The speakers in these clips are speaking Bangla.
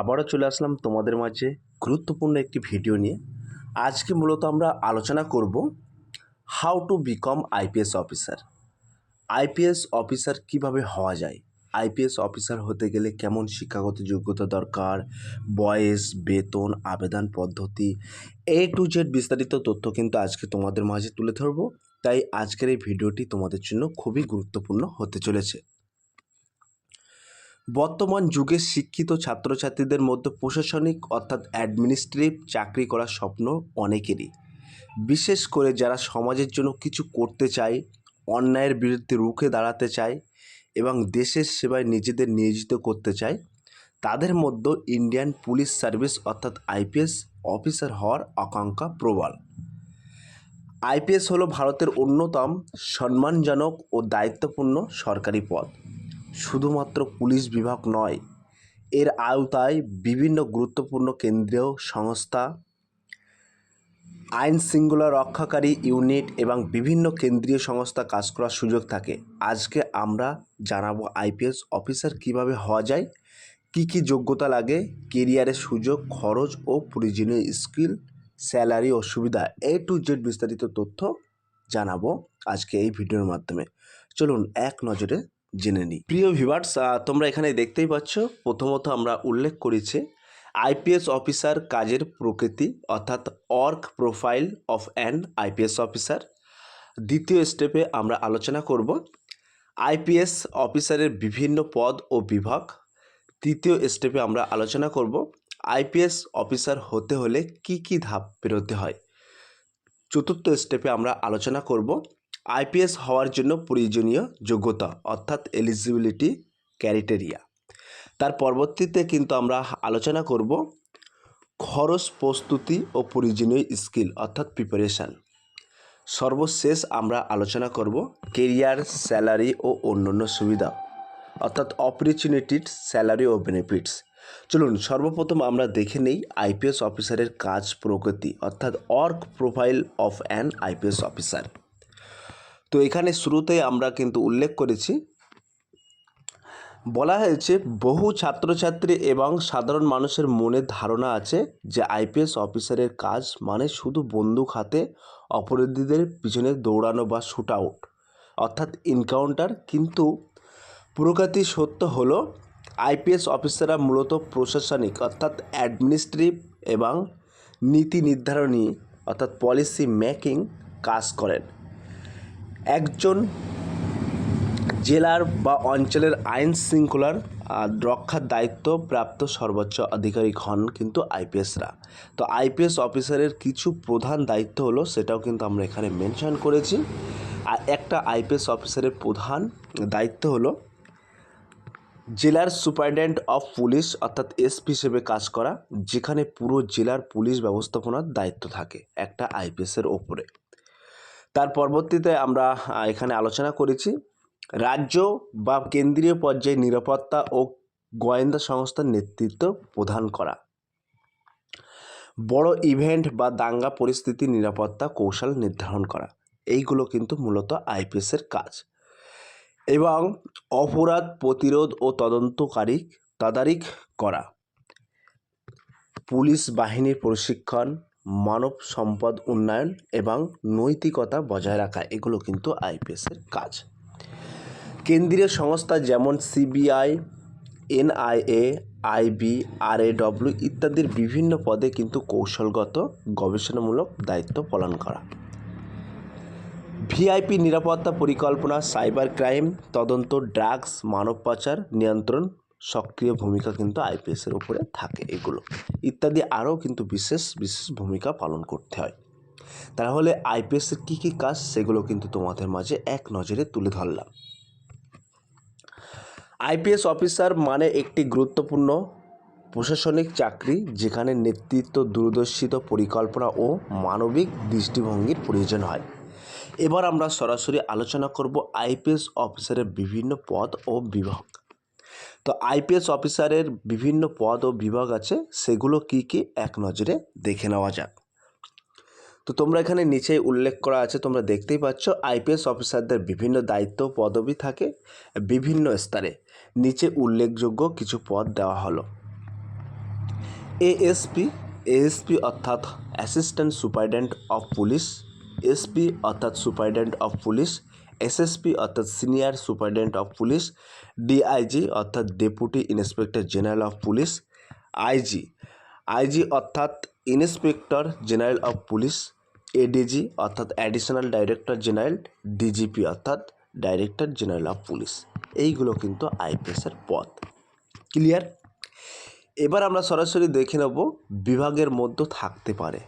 আবারও চলে আসলাম তোমাদের মাঝে গুরুত্বপূর্ণ একটি ভিডিও নিয়ে। আজকে মূলত আমরা আলোচনা করব how to become IPS officer IPS officer কীভাবে হওয়া যায়? আইপিএস অফিসার হতে গেলে কেমন শিক্ষাগত যোগ্যতা দরকার? বয়স, বেতন, আবেদন পদ্ধতি এ টু জেড বিস্তারিত তথ্য কিন্তু আজকে তোমাদের মাঝে তুলে ধরবো। তাই আজকের এই ভিডিওটি তোমাদের জন্য খুবই গুরুত্বপূর্ণ হতে চলেছে। বর্তমান যুগে শিক্ষিত ছাত্রছাত্রীদের মধ্যে প্রশাসনিক অর্থাৎ অ্যাডমিনিস্ট্রেটিভ চাকরি করার স্বপ্ন অনেকেরই। বিশেষ করে যারা সমাজের জন্য কিছু করতে চায়, অন্যায়ের বিরুদ্ধে রুখে দাঁড়াতে চায় এবং দেশের সেবায় নিজেদের নিয়োজিত করতে চায়, তাদের মধ্যে ইন্ডিয়ান পুলিশ সার্ভিস অর্থাৎ আইপিএস অফিসার হওয়ার আকাঙ্ক্ষা প্রবল। আইপিএস হলো ভারতের অন্যতম সম্মানজনক ও দায়িত্বপূর্ণ সরকারি পদ। শুধুমাত্র পুলিশ বিভাগ নয়, এর আওতায় বিভিন্ন গুরুত্বপূর্ণ কেন্দ্রীয় সংস্থা, আইন শৃঙ্খলা রক্ষাকারী ইউনিট এবং বিভিন্ন কেন্দ্রীয় সংস্থা কাজ করার সুযোগ থাকে। আজকে আমরা জানাব আইপিএস অফিসার কীভাবে হওয়া যায়, কি কি যোগ্যতা লাগে, কেরিয়ারের সুযোগ, খরচ ও প্রয়োজনীয় স্কিল, স্যালারি ও সুবিধা এ টু জেড বিস্তারিত তথ্য জানাব আজকে এই ভিডিওর মাধ্যমে। চলুন এক নজরে জেনে নিই। প্রিয় ভিভার্স তোমরা এখানে দেখতেই পাচ্ছ, প্রথমত আমরা উল্লেখ করেছি, আইপিএস অফিসার কাজের প্রকৃতি, অর্থাৎ work profile of an IPS officer. দ্বিতীয় স্টেপে আমরা আলোচনা করব, আইপিএস অফিসারের বিভিন্ন পদ ও বিভাগ। তৃতীয় স্টেপে আমরা আলোচনা করব, আইপিএস অফিসার হতে হলে কি কি ধাপ পেরোতে হয়। চতুর্থ স্টেপে আমরা আলোচনা করব আইপিএস হওয়ার জন্য প্রয়োজনীয় যোগ্যতা, অর্থাৎ এলিজিবিলিটি ক্যারিটেরিয়া তার পরবর্তীতে কিন্তু আমরা আলোচনা করব খরচ, প্রস্তুতি ও প্রয়োজনীয় স্কিল অর্থাৎ প্রিপারেশান সর্বশেষ আমরা আলোচনা করব কেরিয়ার স্যালারি ও অন্যান্য সুবিধা, অর্থাৎ অপরচুনিটিস স্যালারি ও বেনিফিটস চলুন, সর্বপ্রথম আমরা দেখে নেই আইপিএস অফিসারের কাজ প্রগতি, অর্থাৎ work profile of an IPS officer তো এখানে শুরুতে আমরা কিন্তু উল্লেখ করেছি। বলা হয়েছে, বহু ছাত্রছাত্রী এবং সাধারণ মানুষের মনে ধারণা আছে যে আইপিএস অফিসারের কাজ মানে শুধু বন্দুক হাতে অপরাধীদের পিছনে দৌড়ানো বা শ্যুট আউট অর্থাৎ এনকাউন্টার। কিন্তু প্রকৃতি সত্য হলো, আইপিএস অফিসাররা মূলত প্রশাসনিক, অর্থাৎ অ্যাডমিনিস্ট্রেটিভ এবং নীতি নির্ধারণী, অর্থাৎ পলিসি মেকিং কাজ করেন। একজন জেলার বা অঞ্চলের আইন শৃঙ্খলার রক্ষার দায়িত্ব প্রাপ্ত সর্বোচ্চ আধিকারিক হন কিন্তু আইপিএসরা। তো আইপিএস অফিসারের কিছু প্রধান দায়িত্ব হলো সেটাও কিন্তু আমরা এখানে মেনশন করেছি। আর একটা আইপিএস অফিসারের প্রধান দায়িত্ব হলো জেলার সুপারিনটেন্ডেন্ট অফ পুলিশ অর্থাৎ এসপি হিসেবে কাজ করা, যেখানে পুরো জেলার পুলিশ ব্যবস্থাপনার দায়িত্ব থাকে একটা আইপিএসের ওপরে। তার পরবর্তীতে আমরা এখানে আলোচনা করেছি, রাজ্য বা কেন্দ্রীয় পর্যায়ে নিরাপত্তা ও গোয়েন্দা সংস্থার নেতৃত্ব প্রদান করা। বড় ইভেন্ট বা দাঙ্গা পরিস্থিতি নিরাপত্তা কৌশল নির্ধারণ করা। এইগুলো কিন্তু মূলত আইপিএসের কাজ। এবং অপরাধ প্রতিরোধ ও তদন্তকারী তদারিক করা। পুলিশ বাহিনীর প্রশিক্ষণ মানব সম্পদ উন্নয়ন এবং নৈতিকতা বজায় রাখা, এগুলো কিন্তু আইপিএসের কাজ। কেন্দ্রীয় সংস্থা যেমন সিবিআই, এনআইএ, আইবি, আরএডব্লিউ ইত্যাদির বিভিন্ন পদে কিন্তু কৌশলগত, গবেষণামূলক দায়িত্ব পালন করা। ভিআইপি নিরাপত্তা পরিকল্পনা, সাইবার ক্রাইম, তদন্ত, ড্রাগস, মানব পাচার নিয়ন্ত্রণ সক্রিয় ভূমিকা কিন্তু আইপিএসের উপরে থাকে এগুলো। ইত্যাদি আরও কিন্তু বিশেষ বিশেষ ভূমিকা পালন করতে হয়। তাহলে আইপিএসের কী কী কাজ সেগুলো কিন্তু তোমাদের মাঝে এক নজরে তুলে ধরলাম। আইপিএস অফিসার মানে একটি গুরুত্বপূর্ণ প্রশাসনিক চাকরি যেখানে নেতৃত্ব, দূরদর্শিত, পরিকল্পনা ও মানবিক দৃষ্টিভঙ্গির প্রয়োজন হয়। এবার আমরা সরাসরি আলোচনা করব আইপিএস অফিসারের বিভিন্ন পদ ও বিভাগ। তো আইপিএস অফিসারের বিভিন্ন পদ ও বিভাগ আছে, সেগুলো কি কি এক নজরে দেখে নেওয়া যাক। তো তোমরা এখানে নিচে উল্লেখ করা আছে, তোমরা দেখতেই পাচ্ছ আইপিএস অফিসারদের বিভিন্ন দায়িত্ব পদবি থাকে বিভিন্ন স্তরে। নিচে উল্লেখযোগ্য কিছু পদ দেওয়া হলো। এএসপি এএসপি অর্থাৎ assistant superintendent of police SP অর্থাৎ সুপারিনটেন্ডেন্ট অফ পুলিশ এসএসপি অর্থাৎ senior superintendent of police, DIG অর্থাৎ deputy inspector general of police, IG. IG অর্থাৎ inspector general of police, ADG অর্থাৎ অ্যাডিশনাল ডাইরেক্টর জেনারেল, ডিজিপি অর্থাৎ ডাইরেক্টর জেনারেল অফ পুলিশ। এইগুলো কিন্তু আইপিএসের পদ ক্লিয়ার? এবার আমরা সরাসরি দেখে নেব বিভাগের মধ্যে থাকতে পারে।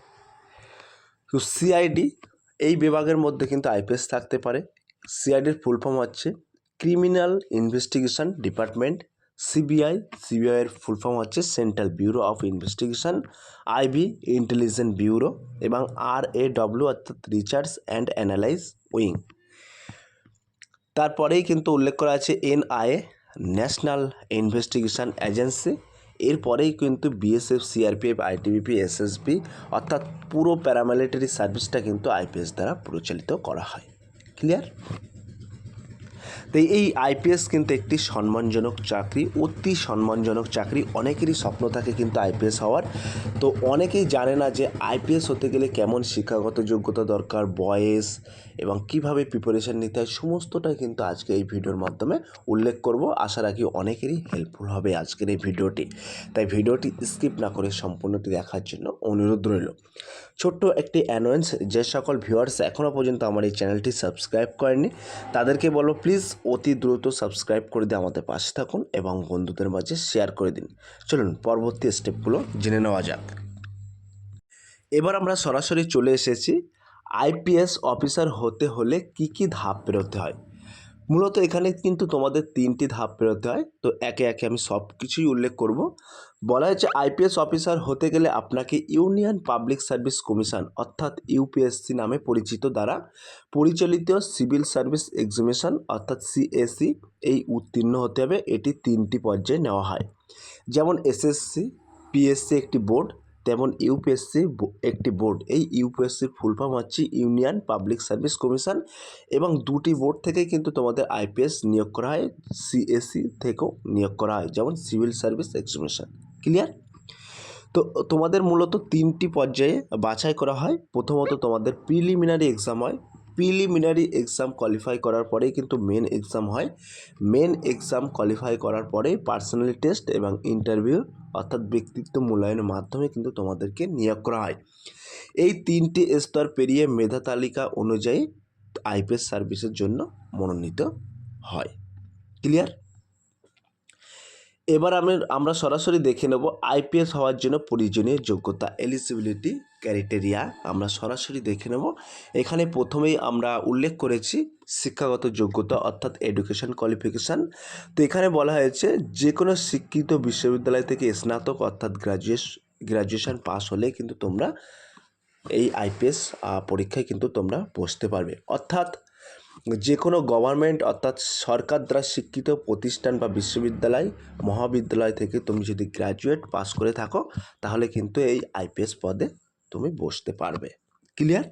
তো সিআইডি, এই বিভাগের মধ্যে কিন্তু আইপিএস থাকতে পারে। সিআইডির ফুল ফর্ম হচ্ছে ক্রিমিনাল ইনভেস্টিগেশন ডিপার্টমেন্ট সিবিআই সিবিআইয়ের ফুল ফর্ম হচ্ছে central bureau of investigation IB intelligence bureau এবং আর এ ডব্লিউ অর্থাৎ রিসার্চ অ্যান্ড অ্যানালাইজ উইং তারপরেই কিন্তু উল্লেখ করা আছে এনআইএ ন্যাশনাল ইনভেস্টিগেশন এজেন্সি এরপরেই কিন্তু বিএসএফ সিআরপিএফ আইটিবিপি এসএসবি অর্থাৎ পুরো প্যারামিলিটারি সার্ভিসটা কিন্তু আইপিএস দ্বারা পরিচালিত করা হয়। ক্লিয়ার তো এই আইপিএস কিন্তু একটি সম্মানজনক চাকরি, অতি সম্মানজনক চাকরি। অনেকেরই স্বপ্ন থাকে কিন্তু আইপিএস হওয়ার। তো অনেকেই জানে না যে আইপিএস হতে গেলে কেমন শিক্ষাগত যোগ্যতা দরকার, বয়স এবং কীভাবে প্রিপারেশান নিতে হয় সমস্তটাই কিন্তু আজকে এই ভিডিওর মাধ্যমে উল্লেখ করব। আশা রাখি অনেকেরই হেল্পফুল হবে আজকের এই ভিডিওটি। তাই ভিডিওটি স্কিপ না করে সম্পূর্ণটি দেখার জন্য অনুরোধ রইল। ছোট্ট একটি অ্যানোয়েন্স যে সকল ভিউয়ার্স এখনও পর্যন্ত আমার এই চ্যানেলটি সাবস্ক্রাইব করেনি তাদেরকে বলো প্লিজ অতি দ্রুত সাবস্ক্রাইব করে দিয়ে আমাদের পাশে থাকুন এবং বন্ধুদের মাঝে শেয়ার করে দিন। চলুন পরবর্তী স্টেপগুলো জেনে নেওয়া যাক। এবার আমরা সরাসরি চলে এসেছি আইপিএস অফিসার হতে হলে কি কি ধাপ পেরোতে হয়? মূলত এখানে কিন্তু তোমাদের তিনটি ধাপ পেরোতে হয়। তো একে একে আমি সব কিছুই উল্লেখ করব। বলা হয়েছে আইপিএস অফিসার হতে গেলে আপনাকে ইউনিয়ন পাবলিক সার্ভিস কমিশন অর্থাৎ ইউপিএসসি নামে পরিচিত দ্বারা পরিচালিত সিভিল সার্ভিস এক্সামিনেশন অর্থাৎ সিএসি এই উত্তীর্ণ হতে হবে। এটি তিনটি পর্যায়ে নেওয়া হয়। যেমন এসএসসি পিএসসি একটি বোর্ড তেমন ইউপিএসসি একটি বোর্ড। এই ইউপিএসসির ফুল ফর্ম হচ্ছে ইউনিয়ন পাবলিক সার্ভিস কমিশন এবং দুটি বোর্ড থেকেই কিন্তু তোমাদের আইপিএস নিয়োগ করা হয়, সিএসসি থেকেও নিয়োগ করা হয়, যেমন সিভিল সার্ভিস এক্সামিনেশন ক্লিয়ার? তো তোমাদের মূলত তিনটি পর্যায়ে বাছাই করা হয়। প্রথমত তোমাদের প্রিলিমিনারি এক্সাম হয়। প্রিলিমিনারি এক্সাম কোয়ালিফাই করার পরেই কিন্তু মেন এক্সাম হয়। মেন এক্সাম কোয়ালিফাই করার পরেই পার্সোনালি টেস্ট এবং ইন্টারভিউ অর্থাৎ ব্যক্তিত্ব মূল্যায়নের মাধ্যমে কিন্তু তোমাদেরকে নিয়োগ করা হয়। এই তিনটি স্তর পেরিয়ে মেধা তালিকা অনুযায়ী আইপিএস সার্ভিসের জন্য মনোনীত হয়। ক্লিয়ার? এবার আমি, আমরা সরাসরি দেখে নেব আইপিএস হওয়ার জন্য প্রয়োজনীয় যোগ্যতা, এলিজিবিলিটি ক্রাইটেরিয়া আমরা সরাসরি দেখে নেব। এখানে প্রথমেই আমরা উল্লেখ করেছি শিক্ষাগত যোগ্যতা অর্থাৎ এডুকেশন কোয়ালিফিকেশান তো এখানে বলা হয়েছে যে কোনো শিক্ষিত বিশ্ববিদ্যালয় থেকে স্নাতক অর্থাৎ গ্রাজুয়েশ গ্রাজুয়েশন পাস হলে কিন্তু তোমরা এই আইপিএস পরীক্ষায় কিন্তু তোমরা বসতে পারবে। অর্থাৎ যে কোনো গভর্নমেন্ট অর্থাৎ সরকার দ্বারা শিক্ষিত প্রতিষ্ঠান বা বিশ্ববিদ্যালয়, মহাবিদ্যালয় থেকে তুমি যদি গ্র্যাজুয়েট পাস করে থাকো, তাহলে কিন্তু এই আইপিএস পদে তুমি বসতে পারবে। ক্লিয়ার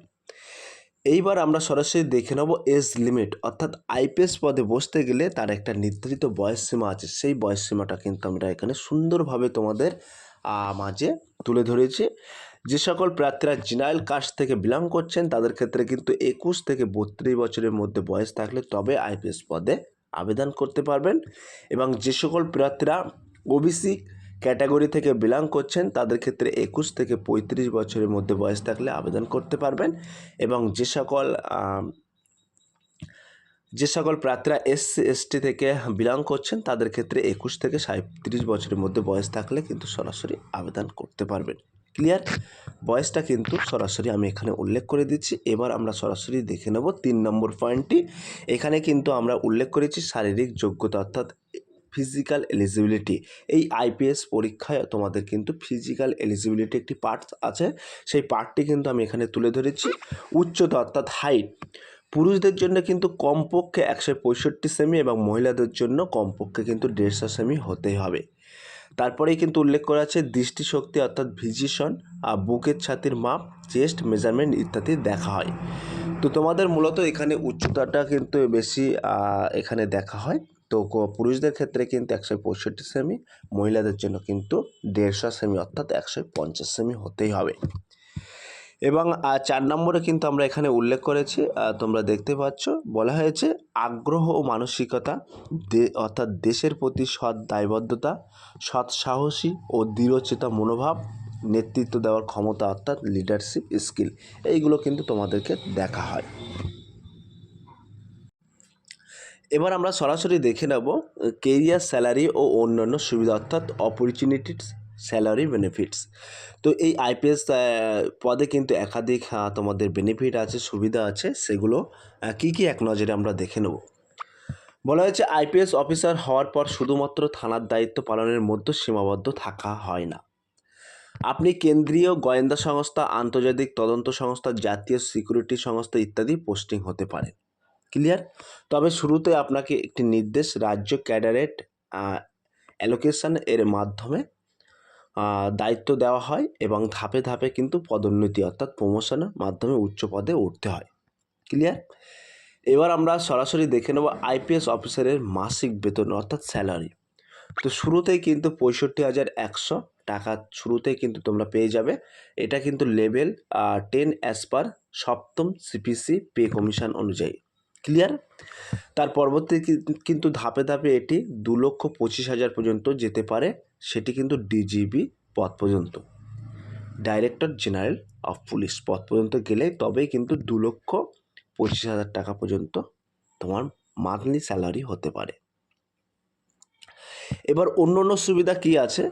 এইবার আমরা সরাসরি দেখে নেব এজ লিমিট অর্থাৎ আইপিএস পদে বসতে গেলে তার একটা নির্ধারিত বয়স সীমা আছে। সেই বয়স সীমাটা কিন্তু আমরা এখানে সুন্দরভাবে তোমাদের মাঝে তুলে ধরেছি। যে সকল প্রার্থীরা জেনারেল কাস্ট থেকে বিলং করছেন, তাদের ক্ষেত্রে কিন্তু একুশ থেকে বত্রিশ বছরের মধ্যে বয়স থাকলে তবে আইপিএস পদে আবেদন করতে পারবেন। এবং যে সকল প্রার্থীরা ওবিসি ক্যাটাগরি থেকে বিলং করছেন, তাদের ক্ষেত্রে একুশ থেকে পঁয়ত্রিশ বছরের মধ্যে বয়স থাকলে আবেদন করতে পারবেন এবং যে সকল যে সকল প্রার্থীরা এসসি এসটি থেকে বিলং করছেন, তাদের ক্ষেত্রে একুশ থেকে সাঁত্রিশ বছরের মধ্যে বয়স থাকলে কিন্তু সরাসরি আবেদন করতে পারবেন। ক্লিয়ার বয়সটা কিন্তু সরাসরি আমি এখানে উল্লেখ করে দিচ্ছি। এবার আমরা সরাসরি দেখে নেব তিন নম্বর পয়েন্টটি এখানে কিন্তু আমরা উল্লেখ করেছি শারীরিক যোগ্যতা, অর্থাৎ ফিজিক্যাল এলিজিবিলিটি এই আইপিএস পরীক্ষায় তোমাদের কিন্তু ফিজিক্যাল এলিজিবিলিটি একটি পার্ট আছে। সেই পার্টটি কিন্তু আমি এখানে তুলে ধরেছি। উচ্চতা অর্থাৎ হাইট পুরুষদের জন্য কিন্তু কমপক্ষে একশো পঁয়ষট্টি সেমি এবং মহিলাদের জন্য কমপক্ষে কিন্তু দেড়শো সেমি হতেই হবে। তারপরেই কিন্তু উল্লেখ করা আছে দৃষ্টিশক্তি অর্থাৎ ভিজিশন আর বুকের ছাতির মাপ চেস্ট মেজারমেন্ট ইত্যাদি দেখা হয়। তো তোমাদের মূলত এখানে উচ্চতাটা কিন্তু বেশি এখানে দেখা হয়। তো পুরুষদের ক্ষেত্রে কিন্তু একশো পঁয়ষট্টি সেমি, মহিলাদের জন্য কিন্তু দেড়শো সেমি অর্থাৎ একশো পঞ্চাশ সেমি হতেই হবে। এবং চার নম্বরে কিন্তু আমরা এখানে উল্লেখ করেছি তোমরা দেখতে পাচ্ছ, বলা হয়েছে আগ্রহ ও মানসিকতা অর্থাৎ দেশের প্রতি সৎ দায়বদ্ধতা, সৎ সাহসী ও দৃঢ়চেতা মনোভাব, নেতৃত্ব দেওয়ার ক্ষমতা অর্থাৎ লিডারশিপ স্কিল এইগুলো কিন্তু তোমাদেরকে দেখা হয়। এবার আমরা সরাসরি দেখে নেব কেরিয়ার স্যালারি ও অন্যান্য সুবিধা অর্থাৎ অপরচুনিটিস স্যালারি বেনিফিটস তো এই আইপিএস পদে কিন্তু একাধিক তোমাদের বেনিফিট আছে, সুবিধা আছে, সেগুলো কি কি এক নজরে আমরা দেখে নেব। বলা হয়েছে আইপিএস অফিসার হওয়ার পর শুধুমাত্র থানার দায়িত্ব পালনের মধ্যে সীমাবদ্ধ থাকা হয় না। আপনি কেন্দ্রীয় গোয়েন্দা সংস্থা, আন্তর্জাতিক তদন্ত সংস্থা, জাতীয় সিকিউরিটি সংস্থা ইত্যাদি পোস্টিং হতে পারে ক্লিয়ার তবে শুরুতে আপনাকে একটি নির্দেশ, রাজ্য ক্যাডারেট অ্যালোকেশন এর মাধ্যমে দায়িত্ব দেওয়া হয় এবং ধাপে ধাপে কিন্তু পদোন্নতি অর্থাৎ প্রমোশনের মাধ্যমে উচ্চ পদে উঠতে হয়। ক্লিয়ার এবার আমরা সরাসরি দেখে নেব আইপিএস অফিসারের মাসিক বেতন অর্থাৎ স্যালারি তো শুরুতেই কিন্তু পঁয়ষট্টি হাজার একশো টাকা শুরুতেই কিন্তু তোমরা পেয়ে যাবে। এটা কিন্তু লেভেল টেন অ্যাজ পার সপ্তম সিপিসি পে কমিশন অনুযায়ী। ক্লিয়ার তার পরবর্তী কিন্তু ধাপে ধাপে এটি দু লক্ষ পঁচিশ হাজার পর্যন্ত যেতে পারে, সেটি কিন্তু ডিজিবি পদ পর্যন্ত। ডাইরেক্টর জেনারেল অফ পুলিশ পদ পর্যন্ত গেলে তবেই কিন্তু দু লক্ষ পঁচিশ হাজার টাকা পর্যন্ত তোমার মান্থলি স্যালারি হতে পারে। এবার অন্য অন্য সুবিধা কি আছে?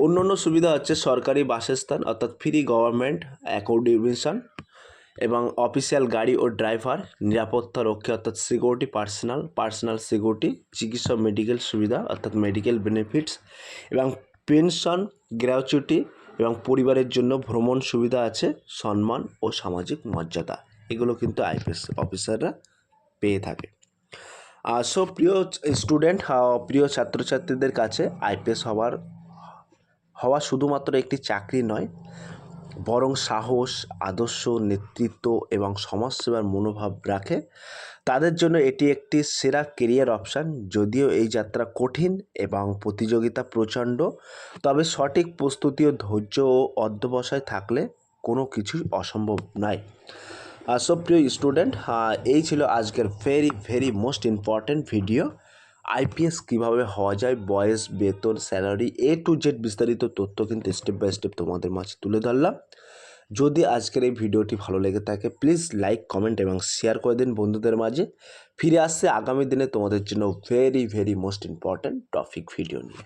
অন্য অন্য সুবিধা হচ্ছে সরকারি বাসস্থান, অর্থাৎ ফ্রি গভর্নমেন্ট অ্যাকোমোডেশন এবং অফিসিয়াল গাড়ি ও ড্রাইভার, নিরাপত্তা রক্ষী অর্থাৎ সিকিউরিটি পার্সোনাল পার্সোনাল সিকিউরিটি চিকিৎসা মেডিকেল সুবিধা অর্থাৎ মেডিকেল বেনিফিটস এবং পেনশন গ্র্যাচুইটি এবং পরিবারের জন্য ভ্রমণ সুবিধা আছে, সম্মান ও সামাজিক মর্যাদা। এগুলো কিন্তু আইপিএস অফিসাররা পেয়ে থাকে। সো প্রিয় স্টুডেন্ট প্রিয় ছাত্রছাত্রীদের কাছে আইপিএস হওয়ার, হওয়া শুধুমাত্র একটি চাকরি নয় বরং সাহস, আদর্শ, নেতৃত্ব এবং সমাজসেবার মনোভাব রাখে। তাদের জন্য এটি একটি সেরা কেরিয়ার অপশান যদিও এই যাত্রা কঠিন এবং প্রতিযোগিতা প্রচণ্ড, তবে সঠিক প্রস্তুতি ও ধৈর্য ও অধ্যবসায় থাকলে কোনো কিছুই অসম্ভব নয়। সব প্রিয় স্টুডেন্ট এই ছিল আজকের very very most important video IPS কীভাবে হওয়া যায়, বয়স, বেতন, স্যালারি, এ টু জেড বিস্তারিত তথ্য কিন্তু স্টেপ বাই স্টেপ তোমাদের মাঝে তুলে ধরলাম। যদি আজকের এই ভিডিওটি ভালো লেগে থাকে প্লিজ লাইক কমেন্ট এবং শেয়ার করে দিন বন্ধুদের মাঝে। ফিরে আসছে আগামী দিনে তোমাদের জন্য very very most important topic video নিয়ে।